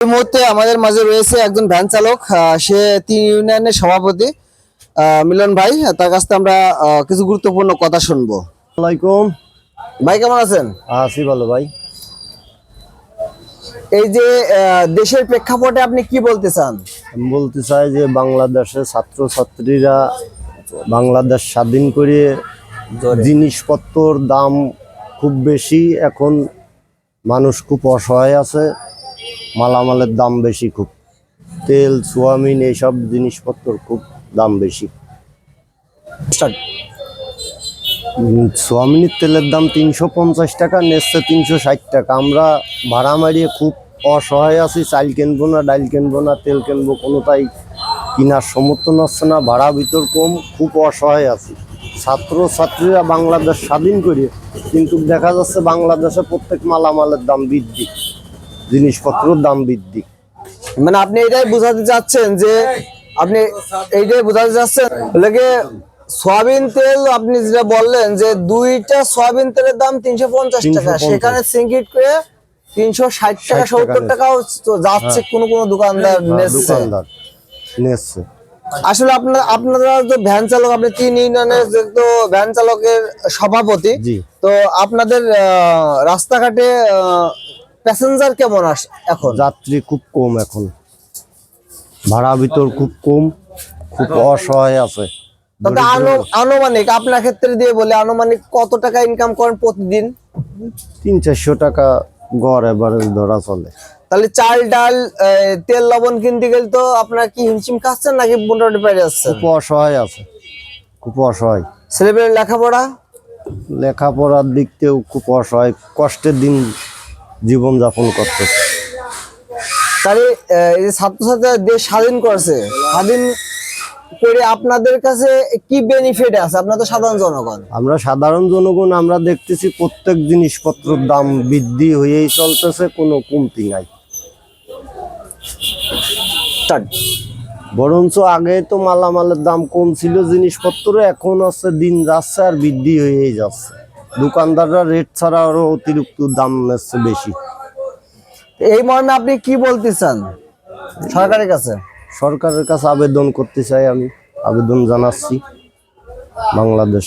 এই মুহূর্তে আমাদের মাঝে রয়েছে একজন ভ্যান চালক সে তিন ইউনিয়নের সভাপতি মিলন ভাই। তার কাছ থেকে আমরা কিছু গুরুত্বপূর্ণ কথা শুনব। আসসালামাইকুম ভাই কেমন আছেন? আছি ভালো ভাই। এই যে দেশের প্রেক্ষাপটে আপনি কি বলতে চান? আমি বলতে চাই যে বাংলাদেশের ছাত্র ছাত্রীরা বাংলাদেশ স্বাধীন করে জিনিসপত্রর দাম খুব বেশি। এখন মানুষ খুব অসহায় আছে। মালামালের দাম বেশি খুব। তেল, সোয়াবিন এইসব জিনিসপত্র খুব দাম বেশি। সোয়াবিনের তেলের দাম তিনশো পঞ্চাশ টাকা নেচ্ছে তিনশো ষাট টাকা। আমরা ভাড়া মারিয়ে খুব অসহায় আছি, চাল কিনবো না, ডাল কিনবো না, তেল কিনবো, কোনোটাই কেনার সমর্থন হচ্ছে না, ভাড়া ভিতর কম, খুব অসহায় আছি। ছাত্র, ছাত্রীরা বাংলাদেশ স্বাধীন করে কিন্তু দেখা যাচ্ছে বাংলাদেশে প্রত্যেক মালামালের দাম বৃদ্ধি। জিনিসপত্রের দাম বৃদ্ধি। মানে আপনি এটাই বোঝাতে চাচ্ছেন যে আপনি এইটাই বোঝাতে চাচ্ছেন? লেগে সয়াবিন তেল আপনি যেটা বললেন যে দুইটা সয়াবিন তেলের দাম তিনশো পঞ্চাশ টাকা। সেখানে সিঙ্গিট করে তিনশো ষাট টাকা 60 টাকা সত্তর টাকাও যাচ্ছে কোন কোন দোকানদার হ্যাঁ, নিচ্ছে। দোকানদার নিচ্ছে। আসলে আপনার আপনারা তো ভ্যান চালক আপনি তিন ইউনিয়নের যেহেতু ভ্যান চালকের সভাপতি। তো আপনাদের আহ, রাস্তাঘাটে প্যাসেঞ্জার কেমন আস এখন? যাত্রী খুব কম এখন। ভাড়া ভিতর খুব কম খুব অসহায় আছে। আনুমানিক আপনার ক্ষেত্রে দিয়ে বলে আনুমানিক কত টাকা ইনকাম করেন প্রতিদিন? তিন চারশো টাকা গড় এবারে ধরা চলে। তাহলে চাল ডাল তেল লবণ কিনতে গেলে তো আপনার কি হিমশিম খাচ্ছেন নাকি মোটামুটি পেরে যাচ্ছে খুব অসহায় আছে খুব অসহায়। ছেলেমেয়ের লেখাপড়া? লেখাপড়ার দিক থেকেও খুব অসহায় কষ্টের দিন জীবন যাপন করতেছে। তাহলে এই যে ছাত্রছাত্রীরা দেশ স্বাধীন করছে স্বাধীন করে আপনাদের কাছে কি বেনিফিট আছে? আপনার তো সাধারণ জনগণ। আমরা সাধারণ জনগণ আমরা দেখতেছি প্রত্যেক জিনিসপত্রের দাম বৃদ্ধি হয়েই চলতেছে কোনো কমতি নাই। বরঞ্চ আগে তো মালামালের দাম কম ছিল জিনিসপত্র এখন হচ্ছে দিন যাচ্ছে আর বৃদ্ধি হয়েই যাচ্ছে। দোকানদাররা রেট ছাড়া আরও অতিরিক্ত দাম নিচ্ছে বেশি। এই মর্মে আপনি কি বলতে চান সরকারের কাছে? সরকারের কাছে আবেদন করতে চাই আমি। আবেদন জানাচ্ছি। বাংলাদেশ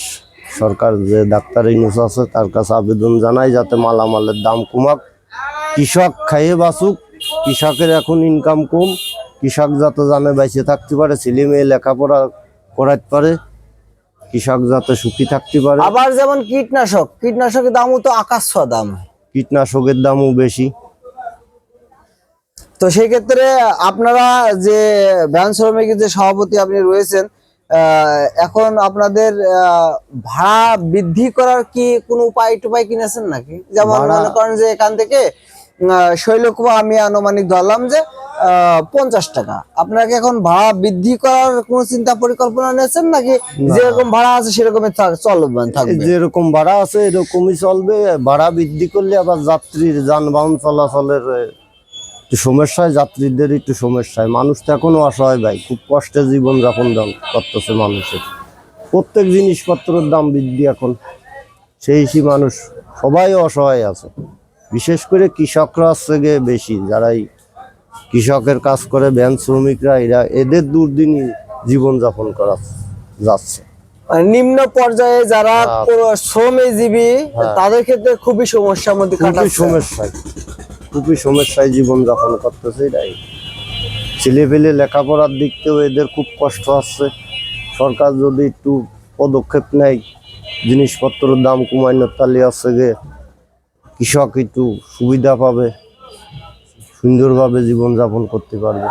সরকার যে ডাক্তার ইনুস আছে তার কাছে আবেদন জানাই যাতে মালামালের দাম কমাক। কৃষক খাইয়ে বাঁচুক। কৃষকের এখন ইনকাম কম। কৃষক যাতে জানে বেঁচে থাকতে পারে ছেলে মেয়ে লেখাপড়া করাতে পারে। কৃষক যাতে সুখী থাকতে পারে। আবার যেমন কীটনাশক কীটনাশকের দামও তো আকাশ ছোঁয়া দাম। কীটনাশকের দামও বেশি। তো সেই ক্ষেত্রে আপনারা যে ভ্যান শ্রমিকের যে সভাপতি আপনি রয়েছেন এখন আপনাদের আহ, ভাড়া বৃদ্ধি করার কি কোনো উপায় টুপায় কিনেছেন নাকি? যেমন মনে করেন যে এখান থেকে আহ, শৈলকুপা আমি আনুমানিক ধরলাম যে পঞ্চাশ টাকা। আপনারা কি এখন ভাড়া বৃদ্ধি করার কোনো চিন্তা পরিকল্পনা নিয়েছেন নাকি? যেরকম ভাড়া আছে সেরকমই থাক- চলবে থাকবে? যেরকম ভাড়া আছে এরকমই চলবে। ভাড়া বৃদ্ধি করলে আবার যাত্রীর যানবাহন চলাচলের একটু সমস্যায় যাত্রীদের একটু সমস্যায় মানুষ তো এখনও অসহায় ভাই খুব কষ্টে জীবন যাপন করতেছে মানুষের। প্রত্যেক জিনিসপত্রের দাম বৃদ্ধি এখন। সেই হিসেবে মানুষ সবাই অসহায় আছে। বিশেষ করে কৃষকরা হচ্ছে গিয়ে বেশি যারাই কৃষকের কাজ করে ভ্যান শ্রমিকরা এরা এদের দুর্দিনই জীবনযাপন করা যাচ্ছে। মানে নিম্ন পর্যায়ে যারা হ্যাঁ। শ্রমজীবী হ্যাঁ। তাদের ক্ষেত্রে খুবই সমস্যার মধ্যে খুবই সমস্যায় খুবই সমস্যায় জীবন যাপন করতেছে এটাই ছেলে পেলে লেখাপড়ার দিক থেকেও এদের খুব কষ্ট আসছে। সরকার যদি একটু পদক্ষেপ নেয় জিনিসপত্রের দাম কমানোর তালে আছে গে কৃষক একটু সুবিধা পাবে। সুন্দরভাবে জীবনযাপন করতে পারবে।